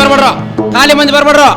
ಬರ್ಬೇಡ್ರು. ಖಾಲಿ ಮಂದಿ ಬರ್ಬೇಡ್ರು.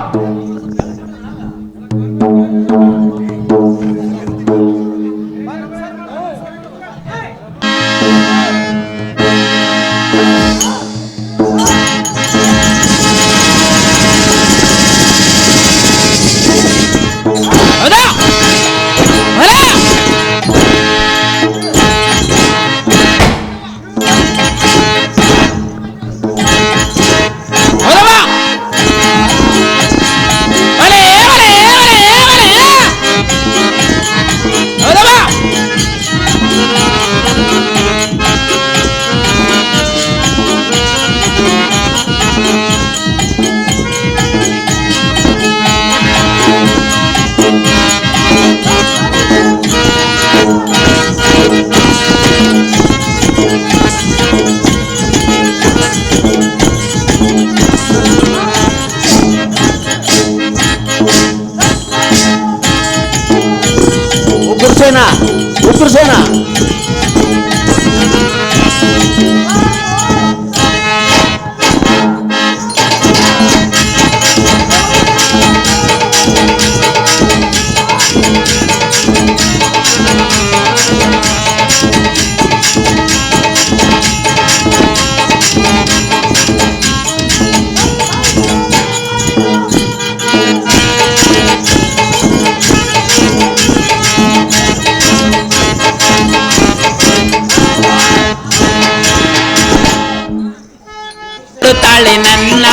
ತಾಳೆ ನನ್ನ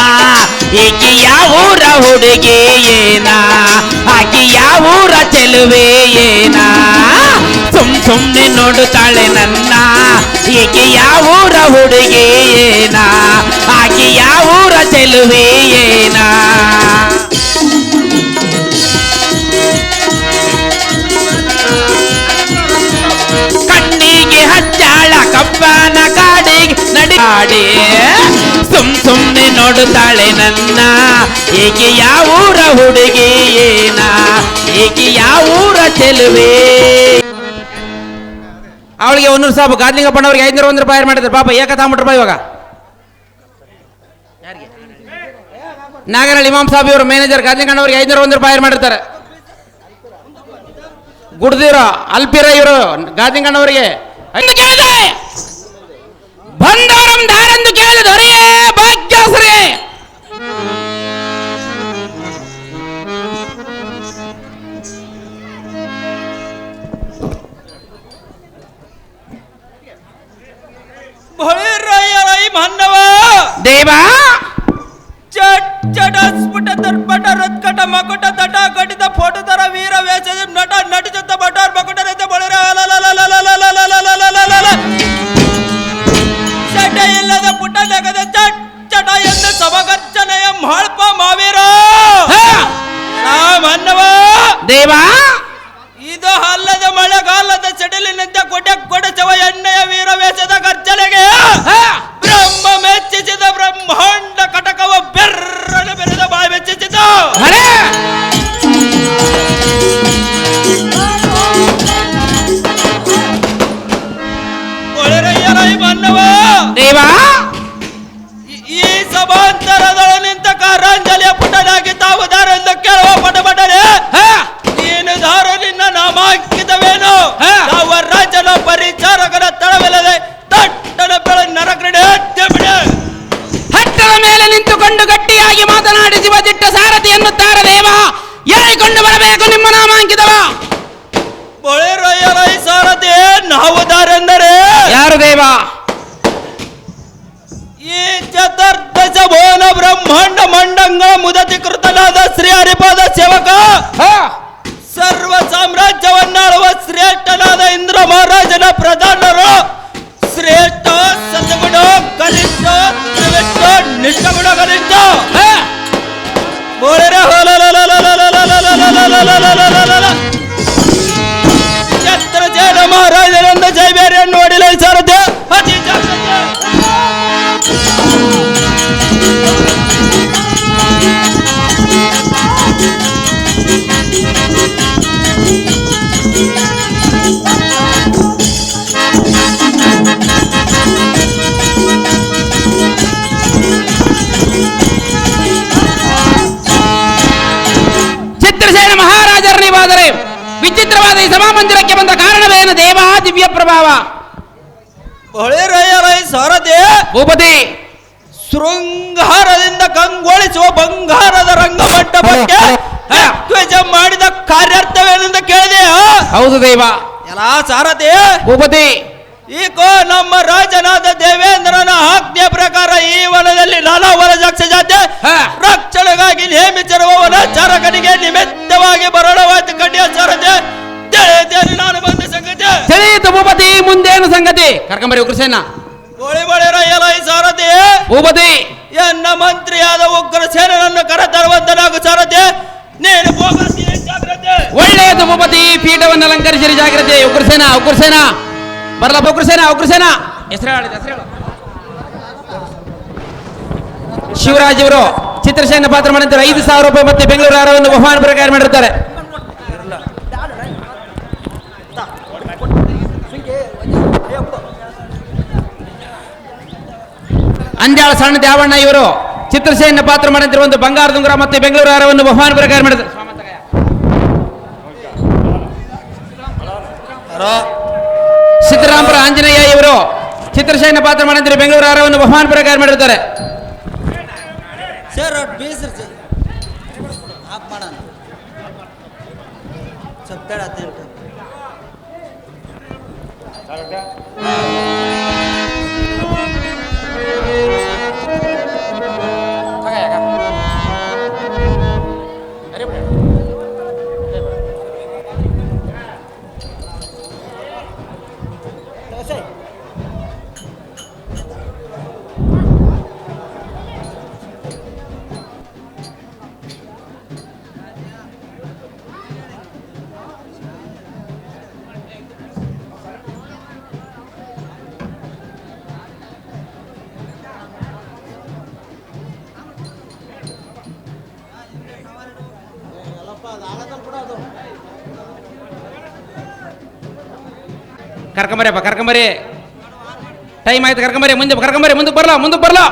ಈಕಿ ಯಾವೂರ ಹುಡುಗಿ ಏನ? ಆಕೆ ಯಾವೂರ ಚೆಲುವೆ ಏನ? ಸುಮ್ ಸುಮ್ನೆ ನೋಡುತ್ತಾಳೆ ನನ್ನ ಈಕಿ ಯಾವೂರ ಹುಡುಗಿ ಏನ? ಆಕೆ ಯಾವೂರ ಚೆಲುವೆ ಏನ? ಕಣ್ಣಿಗೆ ಹಚ್ಚಾಳ ಕಬ್ಬನ ಕಾಡಿಗೆ ನಡಿಯಾಡಿ ಸುಮ್ ಸುಮ್ನೆ ನೋಡುತ್ತಾಳೆ ನನ್ನ. ಏಕೆ ಯಾವೂರ ಹುಡುಗಿ ಏನ? ಏಕೆ ಯಾವೂರ ಚೆಲುವೆ? ಅವಳಿಗೆ ಒಂದೂರು ಸಾಬ್ ಗಾಂಧಿಗಪ್ಪನವ್ರಿಗೆ ಐನೂರ ಒಂದು ರೂಪಾಯಿ ಮಾಡಿದ್ರು? ಪಾಪ ಏಕ ತಗೊಂಬಿಟ್ರು ರೂಪಾಯಿ ಇವಾಗ. ನಾಗರಳ್ಳಿ ಇಮಾಮ್ ಸಾಬ್ ಇವರು ಮ್ಯಾನೇಜರ್ ಗಾಂಧಿಗಣ್ಣವ್ರಿಗೆ ಐನೂರ ಒಂದು ರೂಪಾಯಿ ಮಾಡಿರ್ತಾರೆ? ಗುಡ್ದಿರೋ ಅಲ್ಪಿರ ಇವರು ಗಾದಿಗಣ್ಣವರಿಗೆ ಕೇಳಿದೆ. ಬಂದವರಂ ದಾರೆಂದು ಮುದತಿ ಕೃತನಾದ ಶ್ರೀ ಹರಿಪಾದ ಸೇವಕ ಮಂದಿರಕ್ಕೆ ಬಂದ ಕಾರಣವೇನು? ದೇವ ದಿವ್ಯ ಪ್ರಭಾವ. ಹೊಳೆರಯ್ಯರೈ ಸರದೆ ಭೂಪತಿ. ಶೃಂಗಾರದಿಂದ ಕಂಗೊಳಿಸುವ ಬಂಗಾರದ ರಂಗಮಂಟಪಕ್ಕೆ ಧ್ವಜ ಮಾಡಿದ ಕಾರ್ಯಾರ್ಥವೇನೆಂದು ಕೇಳಿದೆ ಹೌದು ದೇವ. ಎಲ್ಲ ಸಾರಥಿ. ಭೂಪತಿ. ಈಗ ನಮ್ಮ ರಾಜನಾದ ದೇವೇಂದ್ರನ ಆಜ್ಞೆ ಪ್ರಕಾರ ಈ ವನದಲ್ಲಿ ನಾನಾ ವನಜಾಕ್ಷ ಜಾತಿ. ಹಾ. ರಕ್ಷಣೆಗಾಗಿ ನೇಮಿಸಿರುವ ವನಚಾರಕನಿಗೆ ನಿಮಿತ್ತವಾಗಿ ಬರಳವಾಯ್ತು ಕಡ್ಡಿಯ ಸಾರಥಿ. ತಿಳಿದೇನೆ ನಾನು ಬಂದ ಸಂಗತಿ. ತಿಳಿಯಿತು ಭೂಪತಿ ಮುಂದೇನು ಸಂಗತಿ? ಕರ್ಕೊಂಬರಿ ಉಗ್ರಸೇನ. ಗೋಳಿ ಬಳಿರ ಎಲೈ ಸಾರಥಿ. ಭೂಪತಿ. ಎನ್ನ ಮಂತ್ರಿಯಾದ ಉಗ್ರ ಸೇನನನ್ನು ಕರೆತರುವಂತನಾಗು ಸಾರಥಿ. ನೀನು ಹೋಗಿ ಜಾಗ್ರತೆ. ಒಳ್ಳೆಯದು ಭೂಪತಿ ಪೀಠವನ್ನು ಅಲಂಕರಿಸಿರಿ ಜಾಗ್ರತೆ. ಉಗ್ರಸೇನ ಉಗ್ರಸೇನ. ಬರಲಪ್ಪ ಉಗ್ರಸೇನ ಉಗ್ರಸೇನ. ಹೆಸರು ಹೇಳಿದ ಹೆಸರು ಹೇಳು. ಶಿವರಾಜ್ ಇವರು ಚಿತ್ರಸೇನ ಪಾತ್ರ ಮಾಡಿದ್ದಾರೆ ಐದು ಸಾವಿರ ರೂಪಾಯಿ ಮತ್ತೆ ಬೆಂಗಳೂರು ಆರವನ್ನು ಬಹುಮಾನ ಪ್ರಕಾರ ಮಾಡಿರ್ತಾರೆ. ಅಂಜಾಳ ಸಣ್ಣ ದ್ಯಾವಣ್ಣ ಇವರು. ಚಿತ್ರಸೇನ ಪಾತ್ರ ಮಾಡಿದ್ರೆ ಒಂದು ಬಂಗಾರ ದುಂಗುರ ಮತ್ತೆ ಬೆಂಗಳೂರು ಆರವನ್ನು ಬಹುಮಾನ ಪ್ರಕಾರ ಮಾಡಿದ್ರು ಸಿದ್ದರಾಮಪುರ ಆಂಜನೇಯ ಇವರು. ಚಿತ್ರಸೇನ ಪಾತ್ರ ಮಾಡಿದ್ರೆ ಬೆಂಗಳೂರು ಆರವನ್ನು ಬಹುಮಾನ ಪ್ರಕಾರ ಮಾಡಿರ್ತಾರೆ ಸರ್ ಕರ್ಕೊಂಬರಿಯಪ್ಪ ಕರ್ಕೊಂಬರಿ ಟೈಮ್ ಆಯ್ತು ಕರ್ಕೊಂಬರಿ ಮುಂದೆ ಕರ್ಕೊಂಬರಿ ಮುಂದೆ ಬರಲ್ಲ ಮುಂದೆ ಬರಲ್ಲ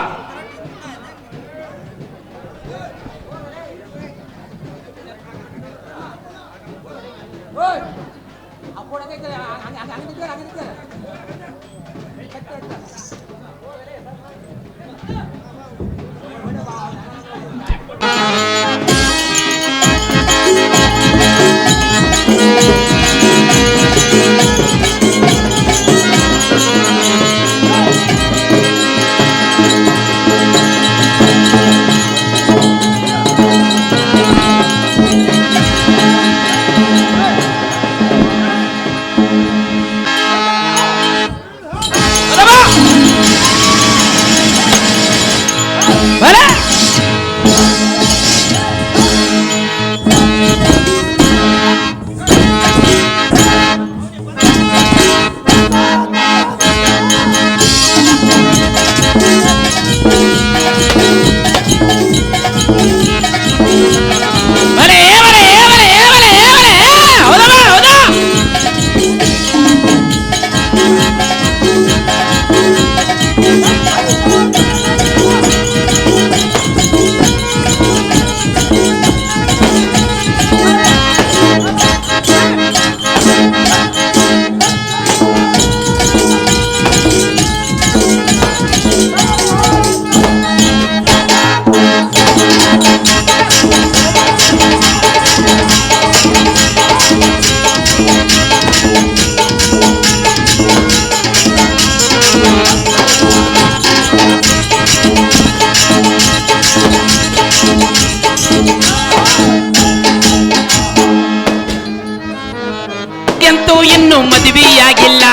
ಮದುವೆಯಾಗಿಲ್ಲ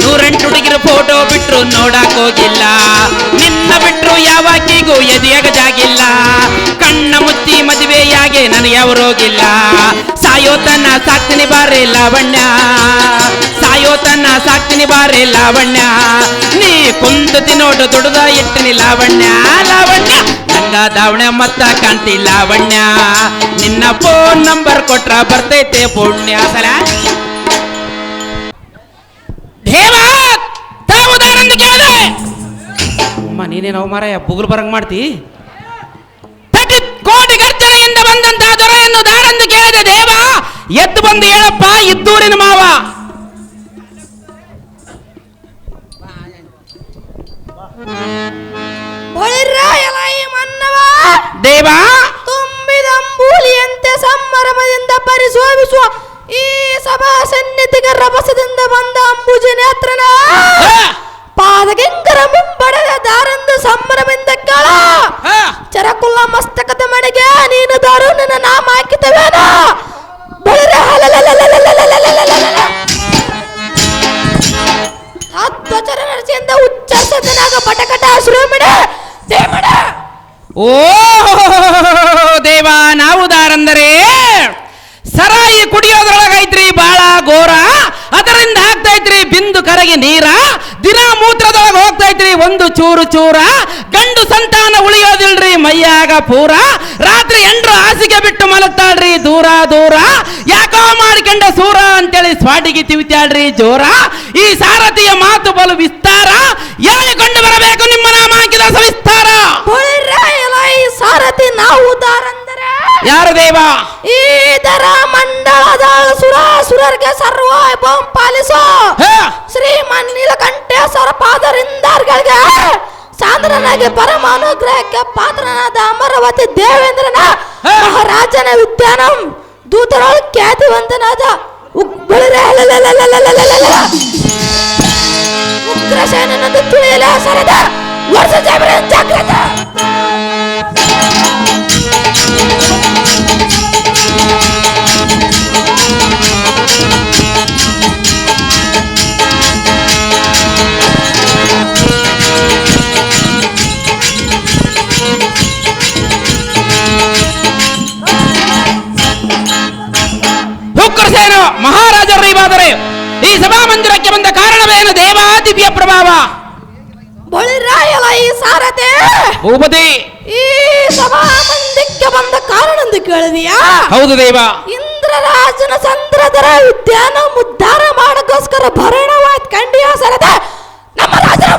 ನೂರೆಂಟು ಹುಡುಗಿರು ಫೋಟೋ ಬಿಟ್ರು ನೋಡಕ್ ಹೋಗಿಲ್ಲ. ನಿನ್ನ ಬಿಟ್ರು ಯಾವಾಕಿಗೂ ಎದೆಯಾಗ ಜಾಗಿಲ್ಲ ಕಣ್ಣ ಮುತ್ತಿ ಮದುವೆಯಾಗೆ ನನಗೆ ಅವರೋಗಿಲ್ಲ ಸಾಯೋ ತನ್ನ ಸಾಕ್ತೀನಿ ಬಾರೆ ಲಾವಣ್ಯ. ಸಾಯೋ ತನ್ನ ಸಾಕ್ತೀನಿ ಬಾರೆ ಲಾವಣ್ಯ. ನೀ ಕುಂದು ತಿನ್ನೋಡು ದುಡ್ದ ಇಟ್ಟಿನಿ ಲಾವಣ್ಯ. ಲಾವಣ್ಯ ನಂಗ ದಾವಣ್ಯ ಮತ್ತ ಕಾಂತಿ ಲಾವಣ್ಯ. ನಿನ್ನ ಫೋನ್ ನಂಬರ್ ಕೊಟ್ರ ಬರ್ತೈತೆ ಪುಣ್ಯ. ಕೇಳಿದೆ ಅಮ್ಮ ನೀನೇ ನಾವು ಮಾರಾಯ ಬುಗುಲ್ ಬರಂಗ್ ಮಾಡ್ತಿ. ಕೋಟಿ ಗರ್ಜನೆಯಿಂದ ಬಂದಂತಹ ದೊರೆಯನ್ನು ದಾರೆಂದು ಕೇಳಿದೆ ದೇವ ಎದ್ದು ಬಂದು ಹೇಳಪ್ಪ ಇದ್ದೂರಿನ ಮಾವ. ದೇವ. ತುಂಬಿದ ಅಂಬೂಲಿಯಂತೆ ಸಂಭ್ರಮದಿಂದ ಪರಿಶೋಭಿಸುವ ಈ ಸಭಾ ಸನ್ನಿಧಿಗೆ ರಭಸದಿಂದ ಬಂದ ಅಂಬುಜನೇತ್ರನ ಪಾದಗಿಂಗರ ಮುಂಬಡದ ದಾರಂದ ಸಂಭ್ರಮದಿಂದ ಕೇಳ. ಚರಕುಲ್ಲ ಮಸ್ತಕದ ಮಡಿಗೆ ನೀನು ದಾರು ನನ್ನ ನಾಮ ಹಾಕಿತವೇನ ಬೆಳರೆ ಹತ್ವಚರ ನರಸಿಂದ ಉಚ್ಚಾರಿಸದನಾಗ ಪಟಕಟ ಶ್ರೀಮಣ ದೇಮಣ ಓ ದೇವ ನಾವು ದಾರಂದರೆ ಬಿಂದು ಕರಗಿ ನೀರ, ದಿನ ಮೂತ್ರದೊಳಗೆ ಹೋಗ್ತಾ ಇದ್ರಿ, ಒಂದು ಚೂರು ಚೂರ. ಗಂಡು ಸಂತಾನ ಉಳಿಯೋದಿಲ್ರಿ, ಮೈಯಾಗ ಪೂರ. ರಾತ್ರಿ ಎಂಡ್ರು ಹಾಸಿಗೆ ಬಿಟ್ಟು ಮಲಗ್ತಾಳ್ರಿ, ದೂರ ದೂರ. ಯಾಕೋ ಮಾಡಿಕೊಂಡ ಸೂರ ಅಂತೇಳಿ ಸ್ವಾಟಿಗೆ ತಿವಿತಾಳ್ರಿ, ಜೋರ. ಈ ಸಾರಥಿಯ ಮಾತು ಬಲು ವಿಸ್ತಾರ. ಹೇಳಿಕೊಂಡು ಬರಬೇಕು ನಿಮ್ಮ ನಾಮ ಹಾಕಿದ ಸವಿಸ್ತಾರ ಸಾರಥಿ ನಾವು ದಾರಂದರೆ ಯಾರು ದೇವ? ಈ ದರ ಮಂಡಳದ ಸುರಾಸುರರಿಗೆ ಸರ್ವೈಭವ ಪಾಲಿಸೋ. ಶ್ರೀಮನ್ ನೀಲಕಂಠೇಶ್ವರ ಪಾದರಿಂದರ್ಗಳಿಗೆ ಸಾಂದ್ರನಾಗಿ ಪರಮಾನುಗ್ರಹಕ್ಕೆ ಪಾತ್ರನಾದ ಅಮರವತಿ ದೇವೇಂದ್ರನ ಮಹಾರಾಜನ ಉದ್ಯಾನಂ. ದೂತರೊಳ ಖ್ಯಾತಿವಂತನಾದ ಉಗ್ರಸೇನ ತುಳಿಯಲೇ ಸರದ. ವರ್ಷ ಜಾಗ್ರತ. ಉಗ್ರಸೇನ ಮಹಾರಾಜರೇ ಇವಾದರೆ ಈ ಸಭಾ ಮಂದಿರಕ್ಕೆ ಬಂದ ಕಾರಣವೇನು ದೇವ ದಿವ್ಯ ಪ್ರಭಾವ. ಬಳಿರಾಯಲ ಈ ಸಾರಥಿ. ಭೂಪತಿ! ಈ ಸಭಾ ಮಂದಿರಕ್ಕೆ ಬಂದ ಕಾರಣ ಎಂದು ಕೇಳಿದೀಯಾ? ಹೌದು ದೇವ. ಇಂದ್ರರಾಜನ ಸಂತ್ರದರ ಉದ್ಯಾನ ಉದ್ಧಾರ ಮಾಡಕ್ಕೋಸ್ಕರ ಭರಣವಾದ ಕಂಡಿಯ ಸರದ ನಮ್ಮ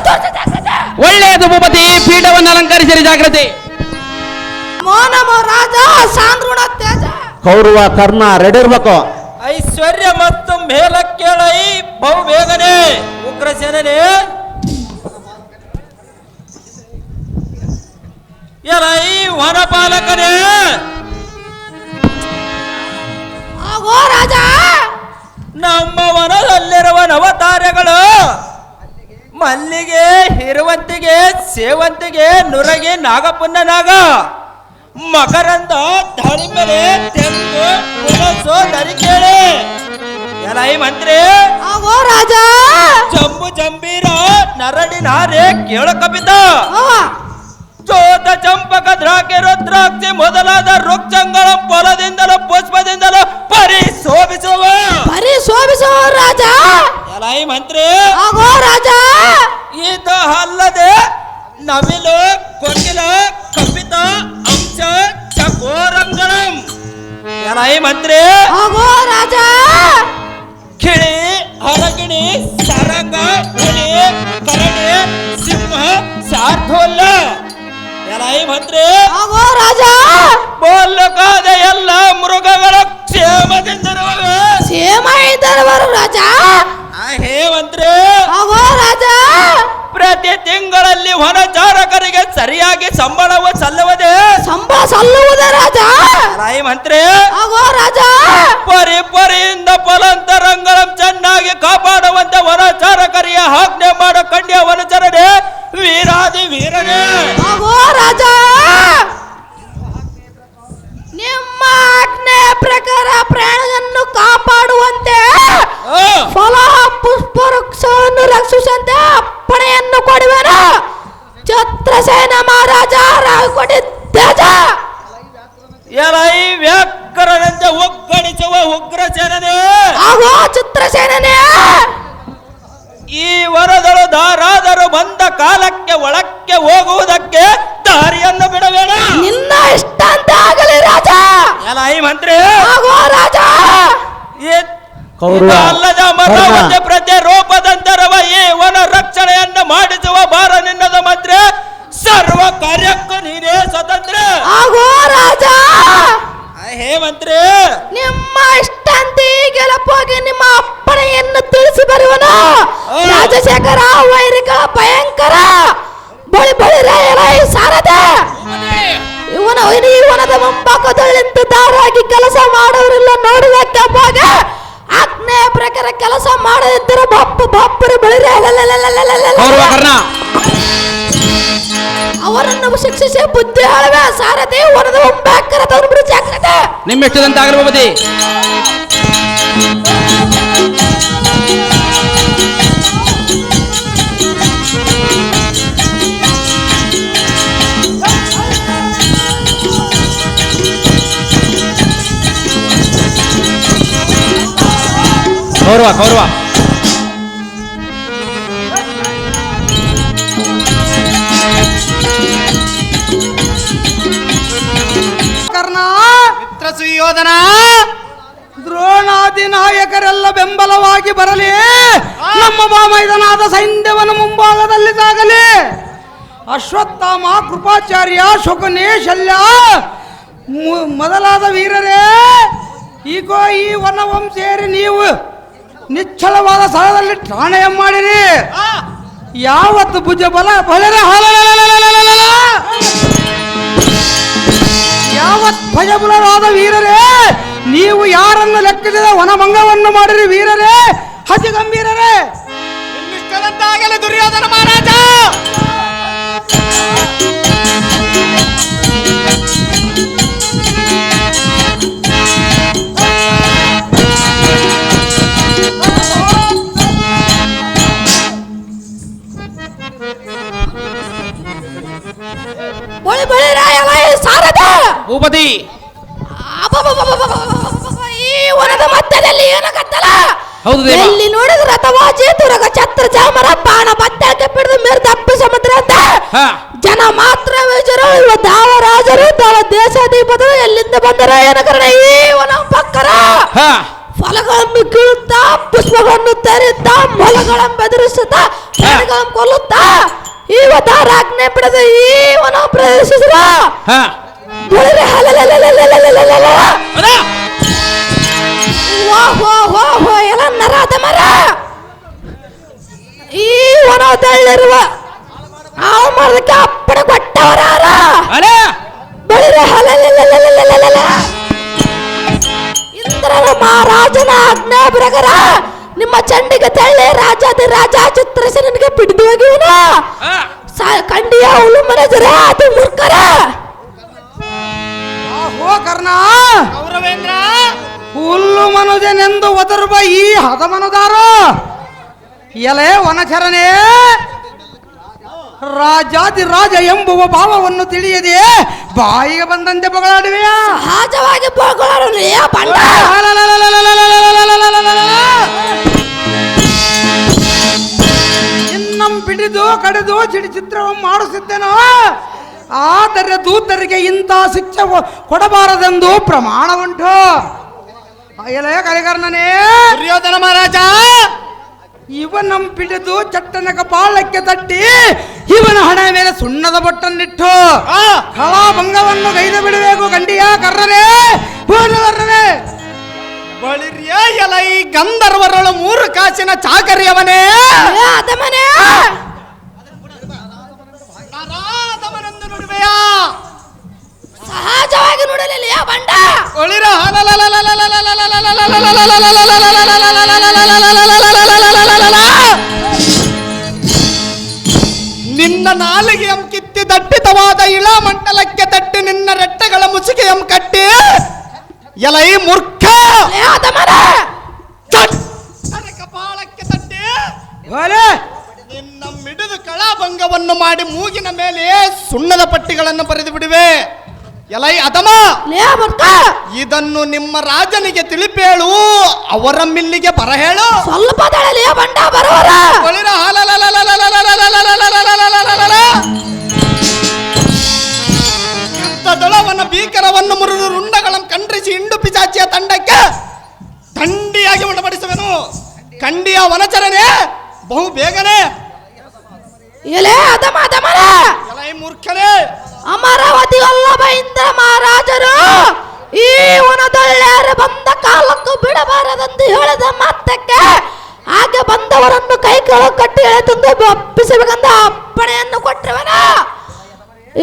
ತೋರಿಸಿದ ಒಳ್ಳೆಯದು ಭೂಪತಿ ಪೀಠವನ್ನು ಅಲಂಕರಿಸಿರಿ ಜಾಗ್ರತೆ. ಮೋನಮ ನಮೋ ರಾಜ ಸಾಂದ್ರುಣ ತೇಜ. ಕೌರವ ಕರ್ಣ ರೆಡಿ ಇರ್ಬೇಕು ಐಶ್ವರ್ಯ ಮತ್ತು ಮೇಲಕ್ಕೇಳೈ ಬಹು ಬೇಗನೆ ಉಗ್ರಸೇನೇ ಎಲೈ ವನಪಾಲಕನೇ? ಆಗೋ ರಾಜ! ನಮ್ಮ ವನದಲ್ಲಿರುವ ನವತಾರೆಗಳು ಮಲ್ಲಿಗೆ ಹಿರುವಂತಿಗೆ ಸೇವಂತಿಗೆ ನುರಗಿ ನಾಗಪುನ್ನ ನಾಗ ಮಕರಂದ ದಾಳಿಂಬೆ ತೆಂಗು ಹುಣಸು ನರಿಕೇಳೆ. ಎಲೈ ಮಂತ್ರಿ? ಆಗೋ ರಾಜ! ಜಂಬು ಜಂಬೀರ ನರಡಿ ನಾರೆ ಕೇಳ ಕಪಿತ. ಚೋತ ಚಂಪಕ ದ್ರಾಕ್ಷಿ ರುದ್ರಾಕ್ಷಿ ಮೊದಲಾದ ವೃಕ್ಷಗಳ ಫಲದಿಂದಲೂ ಪುಷ್ಪದಿಂದಲೂ ಪರಿಶೋಭಿಸುವ. ಪರಿ ಶೋಭಿಸೋ ರಾಜ ಎಲೈ ಮಂತ್ರಿ? ಆಗೋ ರಾಜ! ಇದು ಅಲ್ಲದೆ ನವಿಲು ಕೊಕ್ಕಿಲ ಕಪಿತ ಚಕೋರಂಗಣಂ ಎಲೈ ಮಂತ್ರಿ. ಆಗೋ ರಾಜ. ಕಿಳಿ ಹರಗಿಣಿ ಸರಂಗ ಹುಲಿ ಕರಡಿ ಸಿಂಹ ಸಾರ್ಥೋಲ್ಲ ಎಲೈ ಮಂತ್ರಿ. ಆಗೋ ರಾಜ. ಬೋಲಕಾದ ಎಲ್ಲ ಮೃಗಗಳ ಕ್ಷೇಮದಿಂದಿರುವ ಕ್ಷೇಮ ಇದ್ದವರು ರಾಜ. ಹೇ ಮಂತ್ರಿ. ಆಗೋ ರಾಜ. ಪ್ರತಿ ತಿಂಗಳಲ್ಲಿ ವನಚಾರಕರಿಗೆ ಸರಿಯಾಗಿ ಸಂಬಳವ ಸಲ್ಲುವುದೇ? ಸಂಬಳ ಸಲ್ಲುವುದೇ ರಾಜ? ರಾಯ ಮಂತ್ರಿ ಆಗೋ ರಾಜ? ಪರಿ ಪರಿಯಿಂದ ರಂಗರಂ ಚೆನ್ನಾಗಿ ಕಾಪಾಡುವಂತೆ ವನಚಾರಕರಿಗೆ ಆಜ್ಞೆ ಮಾಡ ಕಂಡ್ಯ ವನಚರನೆ ವೀರಾದಿ ವೀರನೇ. ಆಗೋ ರಾಜ? ನಿಮ್ಮ ಆಜ್ಞೆ ಪ್ರಕಾರ ಪ್ರಾಣವನ್ನು ಅಲ್ಲದ ಮತ ಒಂದು ಪ್ರಜೆ ರೂಪದಂತರವ ಏವನ ರಕ್ಷಣೆಯನ್ನು ಮಾಡಿಸುವ ಭಾರ ನಿನ್ನದ ಮಂತ್ರಿ ಸರ್ವ ಕಾರ್ಯಕ್ಕೂ ನೀನೇ ಸ್ವತಂತ್ರ. ಆಗೋ ರಾಜ! ಹೇ ಮಂತ್ರಿ. ನಿಮ್ಮ ಇಷ್ಟಂತೆ ಗೆಲಪೋಗಿ ನಿಮ್ಮ ಅಪ್ಪಣೆಯನ್ನು ತಿಳಿಸಿ ಬರುವನು. ರಾಜಶೇಖರ ವೈರಕ ಭಯಂಕರ ಬಳಿ ಬಳಿ ರೈ ಸಾರದ. ಇವನ ಇವನದ ಮುಂಬಾಕದಲ್ಲಿ ದಾರಾಗಿ ಕೆಲಸ ಮಾಡೋರಿಲ್ಲ ನೋಡಿದ ಭಾಗ ಆಗ್ನೇಯ ಪ್ರಕಾರ ಕೆಲಸ ಮಾಡದಿದ್ದರೆ ಬಪ್ಪ ಬಪ್ಪರು ಬೆಳಿರಿ ಅವರನ್ನು ಶಿಕ್ಷಿಸಿ ಬುದ್ಧಿ ಹೇಳುವೆ ಸಾರಥಿ ಒಂದು ಮುಂಭಾಗರ ತಂದ್ಬಿಡು ಜಾಗ್ರತೆ. ನಿಮ್ಮೆಷ್ಟದಂತ ಆಗಲಿ ಗೌರವ ಕೌರವ ಕರ್ಣ! ಮಿತ್ರ ಸುಯೋಧನ! ದ್ರೋಣಾದಿ ನಾಯಕರೆಲ್ಲ ಬೆಂಬಲವಾಗಿ ಬರಲಿ. ನಮ್ಮ ಮೈದನಾದ ಸೈನ್ಯವನ ಮುಂಭಾಗದಲ್ಲಿ ಸಾಗಲಿ. ಅಶ್ವತ್ಥಾಮ ಕೃಪಾಚಾರ್ಯ ಶುಕನೇ ಶಲ್ಯ ಮೊದಲಾದ ವೀರರೇ ಈಗೋ ಈ ವನವಂ ಸೇರಿ ನೀವು ನಿಚ್ಚಲವಾದ ಸ್ಥಳದಲ್ಲಿ ಠಾಣೆಯ ಮಾಡಿರಿ. ಯಾವತ್ತು ಭುಜ ಬಲ ಬಲರ ಯಾವತ್ ಭಯಬುಲರಾದ ವೀರರೇ, ನೀವು ಯಾರನ್ನು ಲೆಕ್ಕಿಸಿದ ವನಭಂಗವನ್ನು ಮಾಡಿರಿ ವೀರರೇ? ಹಸಿ ಗಂಭೀರರೇ ದುರ್ಯೋಧನ ಮಹಾರಾಜ. ಭೂಪತಿ. ಈ ವನದ ಮಧ್ಯದಲ್ಲಿ ಏನ ಕತ್ತಲ ಹೌದು ದೇವ. ಎಲ್ಲಿ ನೋಡಿದ್ರೆ ಅಥವಾ ಚೇತುರಗ ಛತ್ರ ಚಾಮರ ಬಾಣ ಬತ್ತಕ್ಕೆ ಪಿಡಿದು ಮೇರ್ ತಪ್ಪು ಸಮುದ್ರ ಅಂತ. ಜನ ಮಾತ್ರ ಬೇಜರು ಇವ ದಾವ ರಾಜರು ತವ ದೇಶಾಧಿಪತರು ಎಲ್ಲಿಂದ ಬಂದರ ಏನ ಕಾರಣ? ಈ ವನ ಪಕ್ಕರ. ಹಾ. ಫಲಗಳನ್ನು ಕೀಳುತ್ತಾ ಪುಷ್ಪಗಳನ್ನು ತೆರೆಯುತ್ತಾ ಮೊಲಗಳನ್ನು ಬೆದರಿಸುತ್ತಾ ಪ್ರಾಣಿಗಳನ್ನು ಕೊಲ್ಲುತ್ತಾ ಇವತ್ತ ರಾಜ್ಞೆ ಬಿಡದ ಈ ವನ ಪ್ರವೇಶಿಸಿದ. ಎಲ್ಲ ನರಾದ ಮರ. ಈ ಒಣ ತೆಳ್ಳಿರುವ ಹಾವು ಮರದಕ್ಕೆ ಅಪ್ಪಣ ಕೊಟ್ಟವರ ಬೆಳಿರೆ ಹಲಲಲಲಲಲಲ ಇಂದ್ರ ಮಹಾರಾಜನ ಆಜ್ಞಾ ಪ್ರಕಾರ ನಿಮ್ಮ ಚಂಡಿಗೆ ತೆಳ್ಳಿ ರಾಜಾದಿ ರಾಜಾ ಚಿತ್ರಸ ನಿನಗೆ ಪಿಡಿದು ಹೋಗಿವನ ಕಂಡಿಯ ಹುಳು ಮನಜರ ಅದು ಮುರ್ಕರ ಆಹೋ ಕರ್ಣ ಕೌರವೇಂದ್ರ ಹುಲ್ಲು ಮನುಜನೆಂದು ಒದರುವ ಈ ಹದಮನುದಾರ! ಎಲೆ ವನಚರನೇ ರಾಜಾದಿ ರಾಜ ಎಂಬುವ ಭಾವವನ್ನು ತಿಳಿಯದೆಯೇ ಬಾಯಿಗೆ ಬಂದಂತೆ ಬಗಳಾಡುವೆಯಾಜವಾಗಿ ಇನ್ನಂ ಬಿಡಿದು ಕಡಿದು ಚಿಡಿ ಚಿತ್ರವನ್ನು ಮಾಡಿಸಿದ್ದೆನೋ ಆದರೆ ದೂತರಿಗೆ ಇಂಥ ಶಿಕ್ಷೆ ಕೊಡಬಾರದೆಂದು ಪ್ರಮಾಣ ಉಂಟು. ಎಲೆ ಕರಿಕರ್ಣನೇ. ದುರ್ಯೋಧನ ಮಹಾರಾಜ! ಇವನಂ ಬಿಡಿದು ಚಟ್ಟನ ಕಪಾಳಕ್ಕೆ ತಟ್ಟಿ ಇವನ ಹಣೆ ಮೇಲೆ ಸುಣ್ಣದ ಬೊಟ್ಟನ್ನಿಟ್ಟು. ಕಳಾಭಂಗವನ್ನು ಗೈದು ಬಿಡಬೇಕು ಗಂಡಿಯ ಕರ್ರನೇ ಬಳಿರ್ಯ ಎಲೈ ಗಂಧರ್ವರಳು ಮೂರು ಕಾಸಿನ ಚಾಕರಿಯವನೇ. ರೂಪಾಯ ಸಹಜವಾಗಿ ನೋಡಲಿಲ್ಲ ಬಂಡ ನಿನ್ನ ನಾಲಿಗೆ ಕಿತ್ತಿ ದಟ್ಟಿತವಾದ ಇಳ ಇಳಮಂಡಲಕ್ಕೆ ತಟ್ಟಿ ನಿನ್ನ ರೆಟ್ಟೆಗಳ ಮುಸುಕೆಯಂ ಕಟ್ಟಿ ಎಲೈ ಮೂರ್ಖ ಕಪಾಳಕ್ಕೆ ತಟ್ಟಿ ಮಿಡಿದು ಕಳಾಭಂಗವನ್ನು ಮಾಡಿ ಮೂಗಿನ ಮೇಲೆ ಸುಣ್ಣದ ಪಟ್ಟಿಗಳನ್ನು ಬರೆದು ಬಿಡುವೆ. ಎಲೈ ಅದಮ. ಇದನ್ನು ನಿಮ್ಮ ರಾಜನಿಗೆ ತಿಳಿಪೇಳು ಅವರ ಮಿಲ್ಲಿಗೆ ಬರ ಹೇಳು ಸ್ವಲ್ಪ ದೊಳವನ ಭೀಕರವನ್ನು ಮುರಿದು ರುಂಡಗಳನ್ನು ಖಂಡಿಸಿ ಇಂಡು ಪಿಚಾಚಿಯ ತಂಡಕ್ಕೆ ದಂಡಿಯಾಗಿ ಉಣಪಡಿಸುವೆನು ಖಂಡಿಯ ವನಚರಣೆ ಬಹು ಬೇಗನೆ ಎಲೆ ಅದಮ ಅದಮರ ಎಲೈ ಮೂರ್ಖನೇ. ಅಮರಾವತಿ ವಲ್ಲಭ ಇಂದ್ರ ಮಹಾರಾಜರು ಈ ವನದೊಳ್ಳೆಯರು ಬಂದ ಕಾಲಕ್ಕೂ ಬಿಡಬಾರದೆಂದು ಹೇಳಿದ ಮಾತಕ್ಕೆ ಹಾಗೆ ಬಂದವರನ್ನು ಕೈ ಕೆಳಗೆ ಕಟ್ಟಿ ಎಳೆ ತಂದು ಒಪ್ಪಿಸಬೇಕಂದ ಅಪ್ಪಣೆಯನ್ನು ಕೊಟ್ಟವನ.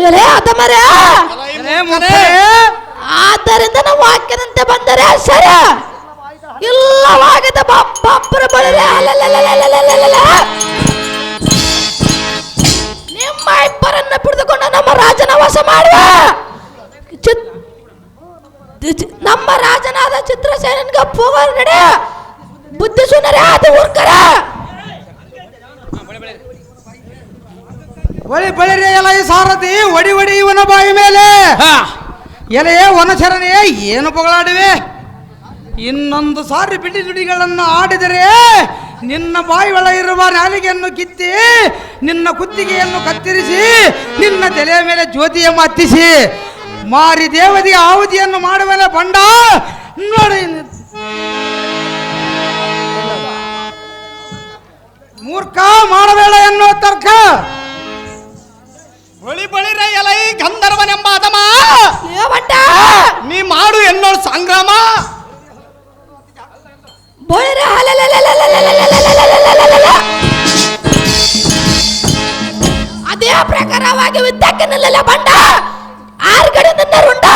ಇರೇ ಅದಮರ ಆದ್ದರಿಂದ ನಾವು ವಾಕ್ಯದಂತೆ ಬಂದರೆ ಸರಿ. ಇಲ್ಲವಾಗದ ಬಪ್ಪರ ಬಳಿ ಅಲ್ಲಲ್ಲಲ್ಲಲ್ಲಲ್ಲಲ್ಲಲ್ಲ. ಬಿಡಿದುಕೊಂಡು ನಮ್ಮ ರಾಜನ ವಾಸ ಮಾಡುವ. ಚಿತ್- ನಮ್ಮ ರಾಜನಾದ ಚಿತ್ರಸೇನನ್ಗೆ ಪೂವರ್ ನಡೆ. ಬುದ್ಧಿ ಸುನರೆ ಅದು ಊರ್ಕರ. ಒಳಿ ಬಳಿರಿ ಎಲ ಈ ಸಾರಥಿ ಒಡಿ ಒಡಿ ಇವನ ಬಾಯಿ ಮೇಲೆ. ಹಾ. ಎಲೆಯೇ ವನಚರನೆಯೇ ಏನು ಪೊಗಳಾಡಿವೆ? ಇನ್ನೊಂದು ಸಾರಿ ಬಿಡಿ ನುಡಿಗಳನ್ನು ಆಡಿದರೆ ನಿನ್ನ ಬಾಯಿ ಇರುವ ನಾಲಿಗೆಯನ್ನು ಕಿತ್ತಿ ಕುತ್ತಿ ನಿನ್ನ ಕುತ್ತಿಗೆಯನ್ನು ಕತ್ತರಿಸಿ ನಿನ್ನ ತಲೆಯ ಮೇಲೆ ಜ್ಯೋತಿಯನ್ನು ಹತ್ತಿಸಿ ಮಾರಿ ದೇವತೆಗೆ ಆಹುತಿಯನ್ನು ಮಾಡುವಲೆ ಬಂಡ. ನೋಡಿ. ಮೂರ್ಖ ಮಾಡಬೇಡ ಎನ್ನುವ ತರ್ಕ. ಬಳಿ ಬಳಿ ಎಲೈ ಗಂಧರ್ವನೆಂಬ ಅದಮ ನೀ ಮಾಡು ಎನ್ನೋ ಸಂಗ್ರಾಮ. ಬಳಿ ಅದೇ ಪ್ರಕಾರವಾಗಿ ವಿದ್ಯಾಕ್ಕೆ ನಿಲ್ಲ ಬಂಡ ನಿನ್ನ ರುಂಡ.